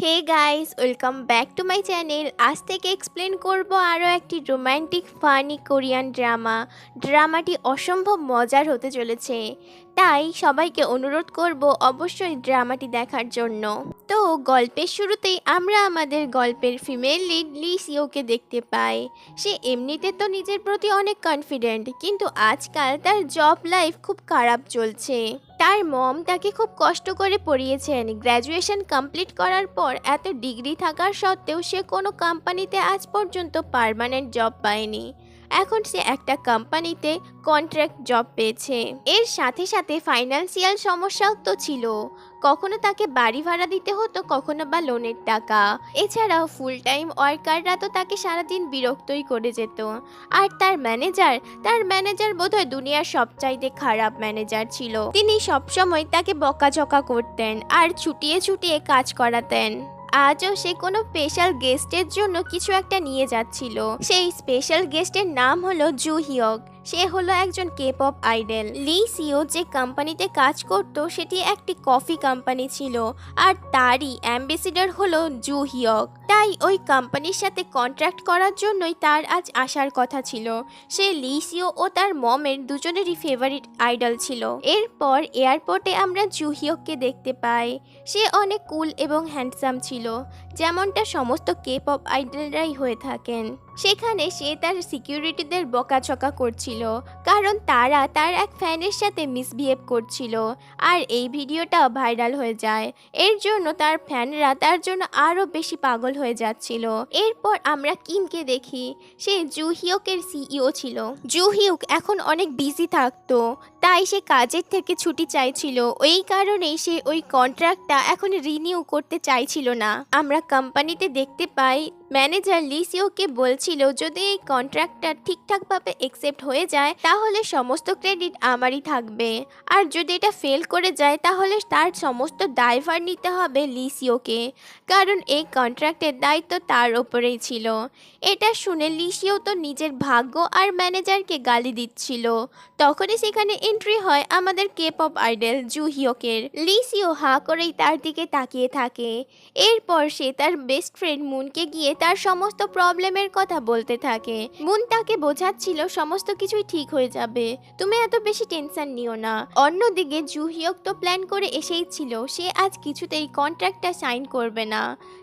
Hey guys welcome back to my channel আজ থেকে explain করব আরও একটি রোম্যান্টিক ফানি কোরিয়ান ড্রামা ড্রামাটি অসম্ভব মজার হতে চলেছে। তাই সবাইকে অনুরোধ করব অবশ্যই ড্রামাটি দেখার জন্য। তো গল্পের শুরুতেই আমরা আমাদের গল্পের ফিমেল লিড লি সিওকে দেখতে পাই। সে এমনিতে তো নিজের প্রতি অনেক কনফিডেন্ট কিন্তু আজকাল তার জব লাইফ খুব খারাপ চলছে। তার মম তাকে খুব কষ্ট করে পড়িয়েছেন। গ্র্যাজুয়েশন কমপ্লিট করার পর এত ডিগ্রি থাকার সত্ত্বেও সে কোনো কোম্পানিতে আজ পর্যন্ত পারমানেন্ট জব পায়নি। এখন সে একটা কোম্পানিতে কন্ট্রাক্ট জব পেয়েছে। এর সাথে সাথে ফাইন্যান্সিয়াল সমস্যাও তো ছিল। কখনো তাকে বাড়ি ভাড়া দিতে হতো, কখনো বা লোনের টাকা। এছাড়াও ফুল টাইম ওয়ার্কাররা তো তাকে সারাদিন বিরক্তই করে যেত। আর তার ম্যানেজার তার ম্যানেজার বোধহয় দুনিয়ার সবচাইতে খারাপ ম্যানেজার ছিল। তিনি সবসময় তাকে বকাঝকা করতেন আর ছুটিয়ে ছুটিয়ে কাজ করাতেন। আজও সে কোনো স্পেশাল গেস্টের জন্য কিছু একটা নিয়ে যাচ্ছিল। সেই স্পেশাল গেস্টের নাম হলো জু হিয়ক সে হলো একজন K pop idol Lee Seo যে কোম্পানিতে কাজ করত, সেটি একটি কফি কোম্পানি ছিল। আর তারই অ্যাম্বাসিডর হলো জু হিয়ক। তাই ওই কোম্পানির সাথে কন্ট্রাক্ট করার জন্যই তার আজ আসার কথা ছিল। সে লি সিও ও তার মমের দুজনেরই ফেভারিট আইডল ছিল। এরপর এয়ারপোর্টে আমরা জু জুহিয়ককে দেখতে পাই। সে অনেক কুল এবং হ্যান্ডসাম ছিল। যেমনটা সমস্ত কে পপ আইডলরাই হয়ে থাকেন। সেখানে সে তার সিকিউরিটিদের বকাচকা করছিল, কারণ তারা তার এক ফ্যানের সাথে মিসবিহেভ করছিল, আর এই ভিডিওটা ভাইরাল হয়ে যায়। এর জন্য তার ফ্যানরা তার জন্য আরও বেশি পাগল হয়ে যাচ্ছিল। এরপর আমরা কিমকে দেখি, সে জুহিয়কের সিইও ছিল। জুহিউক এখন অনেক বিজি থাকতো তাই সে কাজের থেকে ছুটি চাইছিল। ওই কারণেই সে ওই কন্ট্রাক্টটা এখন রিনিউ করতে চাইছিল না। আমরা কোম্পানিতে দেখতে পাই, ম্যানেজার লিসিওকে বলছিল, যদি এই কন্ট্রাক্টটা ঠিকঠাকভাবে একসেপ্ট হয়ে যায়, তাহলে সমস্ত ক্রেডিট আমারই থাকবে। আর যদি এটা ফেল করে যায়, তাহলে তার সমস্ত দায়ভার নিতে হবে লিসিওকে কারণ এই কন্ট্রাক্টের দায়িত্ব তার ওপরেই ছিল। এটা শুনে লিসিও তো নিজের ভাগ্য আর ম্যানেজারকে গালি দিচ্ছিল। তখনই সেখানে এন্ট্রি হয় আমাদের কে পপ আইডল জুহিওকের লিসিও হা করেই তার দিকে তাকিয়ে থাকে। এরপর সে তার বেস্ট ফ্রেন্ড মুনকে গিয়ে তার সমস্ত প্রবলেমের কথা বলতে থাকে। মুন তাকে বোঝাচ্ছিল সমস্ত কিছুই ঠিক হয়ে যাবে। তুমি এত বেশি টেনশন নিও না। অন্যদিকে জুহিয়ক তো প্ল্যান করে এসেই ছিল, সে আজ কিছুতেই কন্ট্রাক্টটা সাইন করবে না।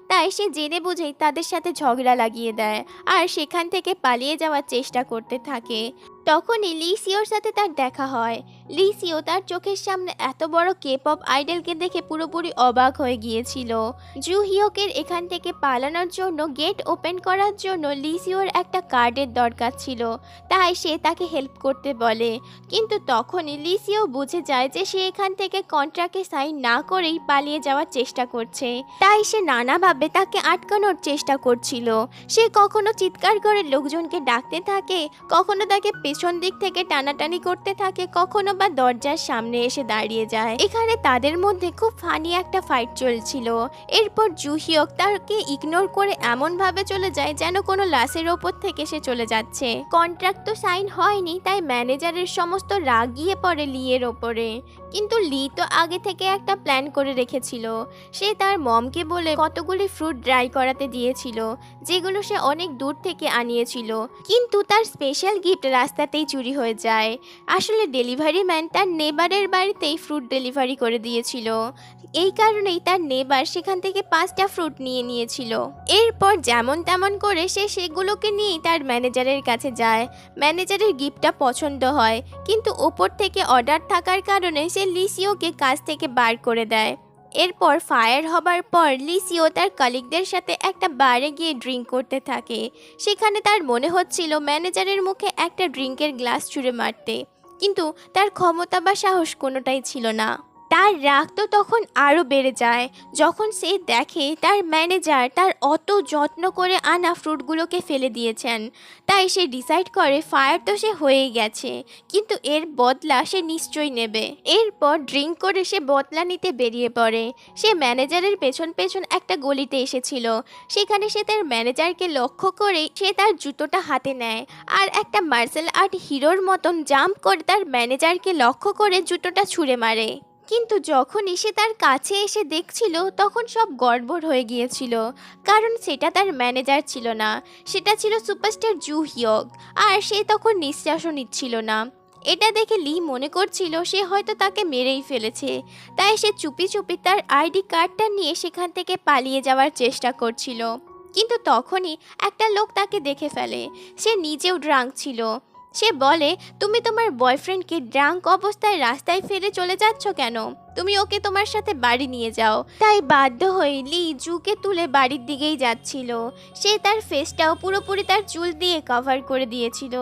তাই সে জেনে বুঝেই তাদের সাথে ঝগড়া লাগিয়ে দেয়, আর সেখান থেকে পালিয়ে যাওয়ার চেষ্টা করতে থাকে। তখনই লিসিওর সাথে তার দেখা হয়। লিসিও তার চোখের সামনে এত বড় কে পপ আইডলকে দেখে পুরোপুরি অবাক হয়ে গিয়েছিল। জুহিয়কের এখান থেকে পালানোর জন্য গেট ওপেন করার জন্য লিসিওর একটা কার্ডের দরকার ছিল। তাই সে তাকে হেল্প করতে বলে। কিন্তু তখনই লিসিও বুঝে যায় যে সে এখান থেকে কন্ট্রাক্টে সাইন না করেই পালিয়ে যাওয়ার চেষ্টা করছে। তাই সে নানাভাবে তাকে আটকানোর চেষ্টা করছিল। সে কখনো চিৎকার করে লোকজনকে ডাকতে থাকে, কখনো তাকে দিক থেকে টানাটানি করতে থাকে, কখনো বা দরজার সামনে এসে দাঁড়িয়ে যায়। এখানে তাদের মধ্যে খুব ফানি একটা ফাইট চলছিল। এরপর জুহিয়ক তাকে ইগনোর করে এমনভাবে চলে যায় যেন কোনো লাশের ওপর থেকে সে চলে যাচ্ছে। কন্ট্রাক্ট তো সাইন হয়নি, তাই ম্যানেজারের সমস্ত রাগ গিয়ে পড়ে লিয়ের ওপরে। কিন্তু লি তো আগে থেকে একটা প্ল্যান করে রেখেছিল। সে তার মমকে বলে কতগুলি ফ্রুট ড্রাই করাতে দিয়েছিল, যেগুলো সে অনেক দূর থেকে আনিয়েছিল। কিন্তু তার স্পেশাল গিফট রাস্তাতেই চুরি হয়ে যায়। আসলে ডেলিভারি ম্যান তার নেবারের বাড়িতেই ফ্রুট ডেলিভারি করে দিয়েছিল। এই কারণেই তার নেবার সেখান থেকে পাঁচটা ফ্রুট নিয়ে নিয়েছিল। এরপর যেমন তেমন করে সে সেগুলোকে নিয়েই তার ম্যানেজারের কাছে যায়। ম্যানেজারের গিফটটা পছন্দ হয়, কিন্তু ওপর থেকে অর্ডার থাকার কারণে সে লিসিওকে কাজ থেকে বার করে দেয়। এরপর ফায়ার হবার পর লিসিও তার কলিগদের সাথে একটা বারে গিয়ে ড্রিঙ্ক করতে থাকে। সেখানে তার মনে হচ্ছিল ম্যানেজারের মুখে একটা ড্রিঙ্কের গ্লাস ছুঁড়ে মারতে। কিন্তু তার ক্ষমতা বা সাহস কোনোটাই ছিল না। তার রাগ তো তখন আরও বেড়ে যায়। যখন সে দেখে তার ম্যানেজার তার অত যত্ন করে আনা ফ্রুটগুলোকে ফেলে দিয়েছেন, তাই সে ডিসাইড করে ফায়ার তো সে হয়েই গেছে, কিন্তু এর বদলা সে নিশ্চয়ই নেবে। এরপর ড্রিঙ্ক করে সে বদলা নিতে বেরিয়ে পড়ে। সে ম্যানেজারের পেছন পেছন একটা গলিতে এসেছিল। সেখানে সে তার ম্যানেজারকে লক্ষ্য করে সে তার জুতোটা হাতে নেয় আর একটা মার্শাল আর্ট হিরোর মতন জাম্প করে তার ম্যানেজারকে লক্ষ্য করে জুতোটা ছুঁড়ে মারে। কিন্তু যখনই সে তার কাছে এসে দেখছিল, তখন সব গড়বড় হয়ে গিয়েছিল। কারণ সেটা তার ম্যানেজার ছিল না। সেটা ছিল সুপারস্টার জু হিয়ক। আর সে তখন নিঃশ্বাসও নিচ্ছিল না। এটা দেখে লি মনে করছিল, সে হয়তো তাকে মেরেই ফেলেছে। তাই সে চুপি চুপি তার আইডি কার্ডটা নিয়ে সেখান থেকে পালিয়ে যাওয়ার চেষ্টা করছিল। কিন্তু তখনই একটা লোক তাকে দেখে ফেলে। সে নিজেও ড্রাঙ্ক ছিল। সে বলে, তুমি তোমার বয়ফ্রেন্ডকে ড্রাঙ্ক অবস্থায় রাস্তায় ফেলে চলে যাচ্ছ কেন? তুমি ওকে তোমার সাথে বাড়ি নিয়ে যাও। তাই বাধ্য হয়ে লি জুকে তুলে বাড়ির দিকেই যাচ্ছিল। সে তার ফেসটাও পুরোপুরি তার চুল দিয়ে কভার করে দিয়েছিল।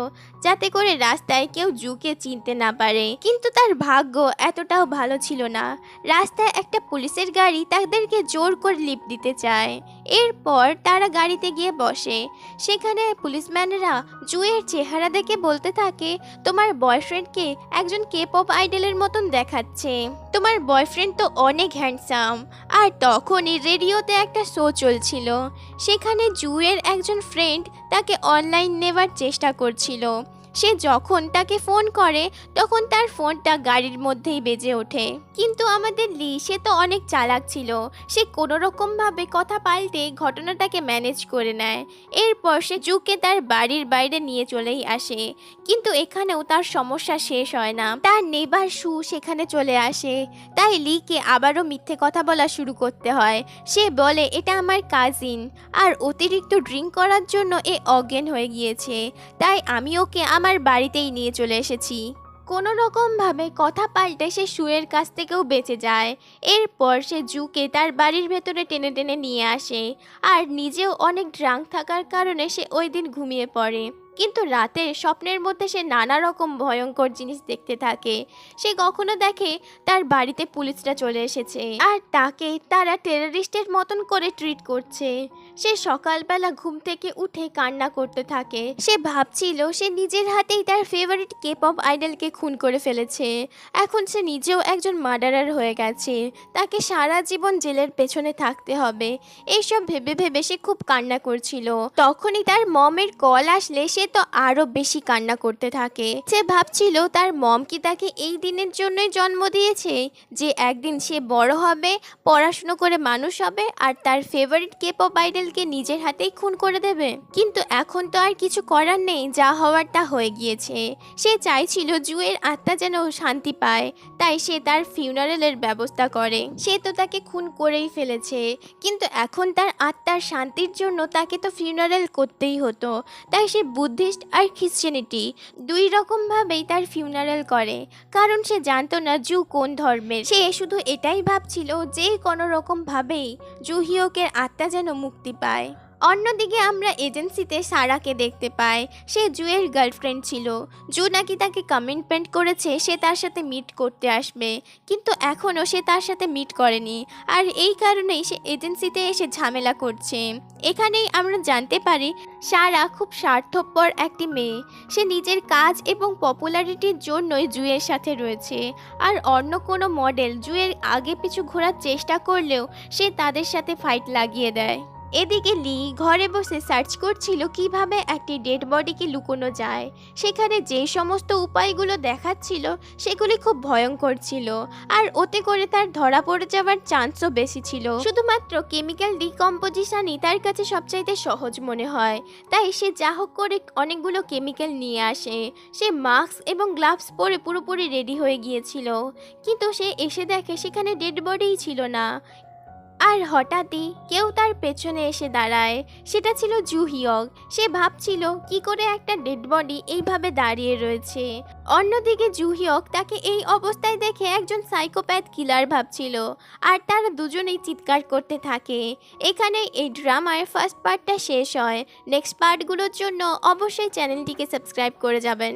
যাতে করে রাস্তায় কেউ জুকে চিনতে না পারে। কিন্তু তার ভাগ্য এতটাও ভালো ছিল না। রাস্তায় একটা পুলিশের গাড়ি তাদেরকে জোর করে লিপ দিতে চায়। এরপর তারা গাড়িতে গিয়ে বসে। সেখানে পুলিশম্যানেরা জুয়ের চেহারা দেখে বলতে থাকে, তোমার বয়ফ্রেন্ডকে একজন কে পপ আইডলের মতন দেখাচ্ছে। তোমার বয়ফ্রেন্ড তো অনেক হ্যান্ডসাম আর তখনই রেডিওতে একটা শো চলছিল। সেখানে জুয়ের একজন ফ্রেন্ড তাকে অনলাইন নেবার চেষ্টা করছিল। সে যখন তাকে ফোন করে, তখন তার ফোনটা গাড়ির মধ্যেই বেজে ওঠে। কিন্তু আমাদের লি, সে তো অনেক চালাক ছিল। সে কোনো রকমভাবে কথা পাল্টে ঘটনাটাকে ম্যানেজ করে নেয়। এরপর সে জুকে তার বাড়ির বাইরে নিয়ে চলেই আসে। কিন্তু এখানেও তার সমস্যা শেষ হয় না। তার নেবার সু সেখানে চলে আসে। তাই লিকে আবারও মিথ্যে কথা বলা শুরু করতে হয়। সে বলে, এটা আমার কাজিন আর অতিরিক্ত ড্রিঙ্ক করার জন্য এ অজ্ঞান হয়ে গিয়েছে। তাই আমি ওকে আমার বাড়িতেই নিয়ে চলে এসেছি। কোনো রকমভাবে কথা পাল্টে সে শুয়ের কাছ থেকেও বেঁচে যায়। এরপর সে জুকে তার বাড়ির ভেতরে টেনে টেনে নিয়ে আসে। আর নিজেও অনেক ড্রাঙ্ক থাকার কারণে সে ওই দিন ঘুমিয়ে পড়ে। কিন্তু রাতে স্বপ্নের মধ্যে সে নানা রকম ভয়ঙ্কর জিনিস দেখতে থাকে। সে কখনো দেখে তার বাড়িতে পুলিশরা চলে এসেছে। আর তাকে তারা টেররিস্টের মতন করে ট্রিট করছে। সে সকালবেলা ঘুম থেকে উঠে কান্না করতে থাকে। সে ভাবছিল সে নিজের হাতেই তার ফেভারিট কে পপ আইডলকে খুন করে ফেলেছে। এখন সে নিজেও একজন মার্ডারার হয়ে গেছে। তাকে সারা জীবন জেলের পেছনে থাকতে হবে। এইসব ভেবে ভেবে সে খুব কান্না করছিল। তখনই তার মমের কল আসলে সে তো আরও বেশি কান্না করতে থাকে। সে ভাবছিল তার মম কি তাকে এই দিনের জন্যই জন্ম দিয়েছে? যে একদিন সে বড় হবে, পড়াশুনো করে মানুষ হবে, আর তার ফেভারিট কে পপ আইডলকে নিজের হাতেই খুন করে দেবে। কিন্তু এখন তো আর কিছু করার নেই, যা হওয়ার তা হয়ে গিয়েছে। সে চাইছিল জুয়ের আত্মা যেন শান্তি পায়, তাই সে তার ফিউনারেলের ব্যবস্থা করে। সে তো তাকে খুন করেই ফেলেছে, কিন্তু এখন তার আত্মার শান্তির জন্য তাকে তো ফিউনারেল করতেই হতো। তাই সে বুদ্ধিস্ট আর খ্রিশ্চানিটি দুই রকমভাবেই তার ফিউনারেল করে। কারণ সে জানতো না জু কোন ধর্মের। সে শুধু এটাই ভাবছিল যে কোনো রকমভাবেই জুহিওকের আত্মা যেন মুক্তি পায়। অন্যদিকে আমরা এজেন্সিতে সারাকে দেখতে পাই। সে জুয়ের গার্লফ্রেন্ড ছিল। জু নাকি তাকে কমিটমেন্ট করেছে, সে তার সাথে মিট করতে আসবে। কিন্তু এখনও সে তার সাথে মিট করেনি। আর এই কারণেই সে এজেন্সিতে এসে ঝামেলা করছে। এখানেই আমরা জানতে পারি, সারা খুব স্বার্থপর একটি মেয়ে। সে নিজের কাজ এবং পপুলারিটির জন্যই জুয়ের সাথে রয়েছে। আর অন্য কোনো মডেল জুয়ের আগে পিছু ঘোরার চেষ্টা করলেও সে তাদের সাথে ফাইট লাগিয়ে দেয়। এদিকে লি ঘরে বসে সার্চ করছিল কীভাবে একটি ডেড বডিকে লুকোনো যায়। সেখানে যে সমস্ত উপায়গুলো দেখাচ্ছিল, সেগুলি খুব ভয়ঙ্কর ছিল, আর ওতে করে তার ধরা পড়ে যাওয়ার চান্সও বেশি ছিল। শুধুমাত্র কেমিক্যাল ডিকম্পোজিশনই তার কাছে সবচাইতে সহজ মনে হয়। তাই সে যা হোক করে অনেকগুলো কেমিক্যাল নিয়ে আসে। সে মাস্ক এবং গ্লাভস পরে পুরোপুরি রেডি হয়ে গিয়েছিল। কিন্তু সে এসে দেখে সেখানে ডেড বডিই ছিল না। আর হঠাৎই কেউ তার পেছনে এসে দাঁড়ায়। সেটা ছিল জুহিয়ক সে ভাবছিল, কি করে একটা ডেড বডি এইভাবে দাঁড়িয়ে রয়েছে? অন্যদিকে জুহিয়ক তাকে এই অবস্থায় দেখে একজন সাইকোপ্যাথ কিলার ভাবছিল, আর তারা দুজনেই চিৎকার করতে থাকে। এখানে এই ড্রামার ফার্স্ট পার্টটা শেষ হয়। নেক্সট পার্টগুলোর জন্য অবশ্যই চ্যানেলটিকে সাবস্ক্রাইব করে যাবেন।